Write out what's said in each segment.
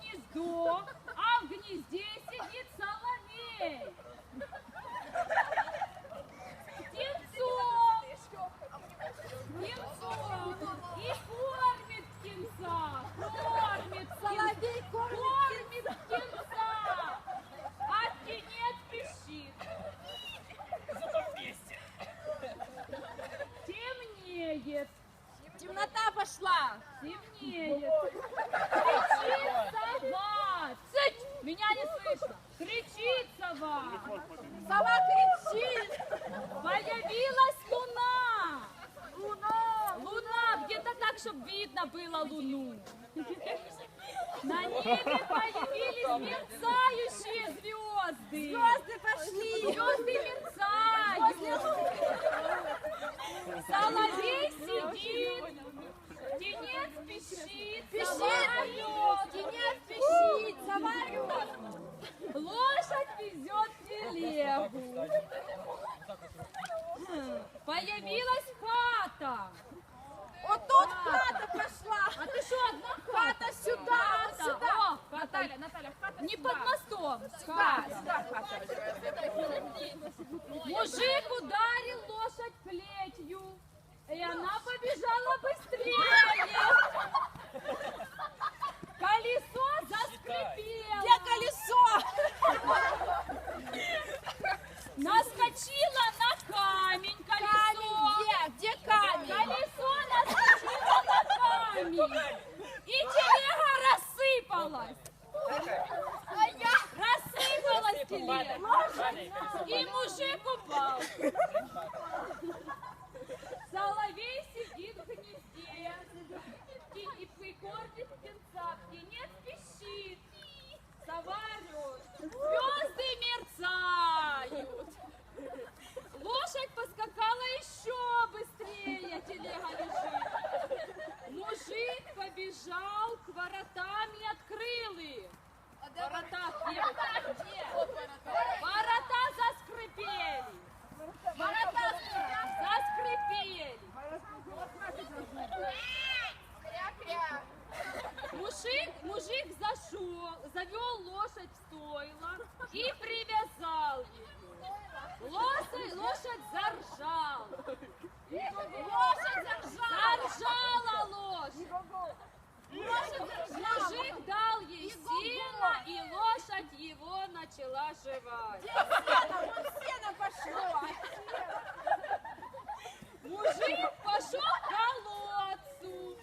гнездо, а в гнезде сидит соловей. Птенцов, птенцов и кормит птенца, кормит соловей, кормит птенца, а птенец пищит. Зато вместе. Темнеет. Темнота пошла. Темнеет. Кричит сова. Цыть! Меня не слышно. Кричит сова. Сова кричит. Появилась луна. Луна. Луна. Где-то так, чтобы видно было луну. На небе появились мерцающие звезды. Звезды пошли. Звезды мерцают. Соловей сидит. Птенец пищит. сова Пищит. орёт. Птенец пищит. Сова орёт. Лошадь везет телегу. Появилась хата. Вот тут хата пошла. А ты что, одна Хата сюда, Хата. сюда. О, Наталья, Наталья, хата Не под мостом. Да, Хата. сюда хата. Мужик ударил лошадь плетью. И она побежала быстрее. Камень. И телега рассыпалась. Рассыпалась телега. И мужик упал. Соловей сидит в гнезде. И, и, и кормит птенца. Птенец пищит. Сова орёт. Звезды мерцают. Лошадь поскакала еще быстрее, телега лежит. Мужик побежал к воротам и открыл их. Ворота где? Ворота заскрипели. Ворота заскрипели. Мужик, мужик зашел, завел лошадь в стойло и привязал ее. Лошадь, лошадь заржала. Лошадь заржала. Заржала лошадь. Мужик дал ей сено, и лошадь его начала жевать. Сено, вон сено пошло. Мужик пошел к колодцу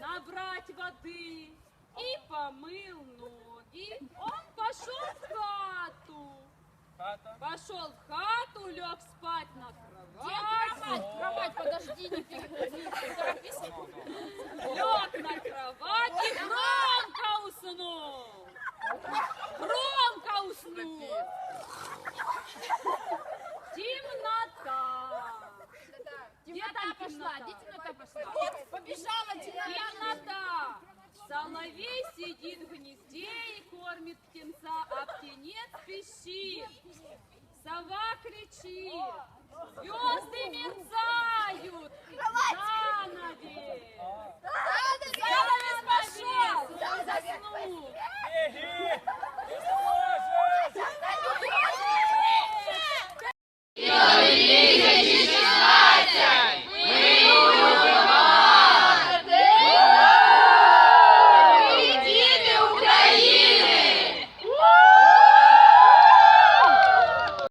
набрать воды и помыл ноги. Он пошел в хату. Пошел в хату, лег спать на кровать. Кровать, кровать, подожди, не торопись. Лег на кровать и громко уснул. Громко уснул. Темнота. Темнота пошла, где темнота пошла? Побежала темнота. Темнота. Соловей сидит в гнезде и кормит птенца, а птенец пищит. Сова кричит. Звезды мерцают. Занавес.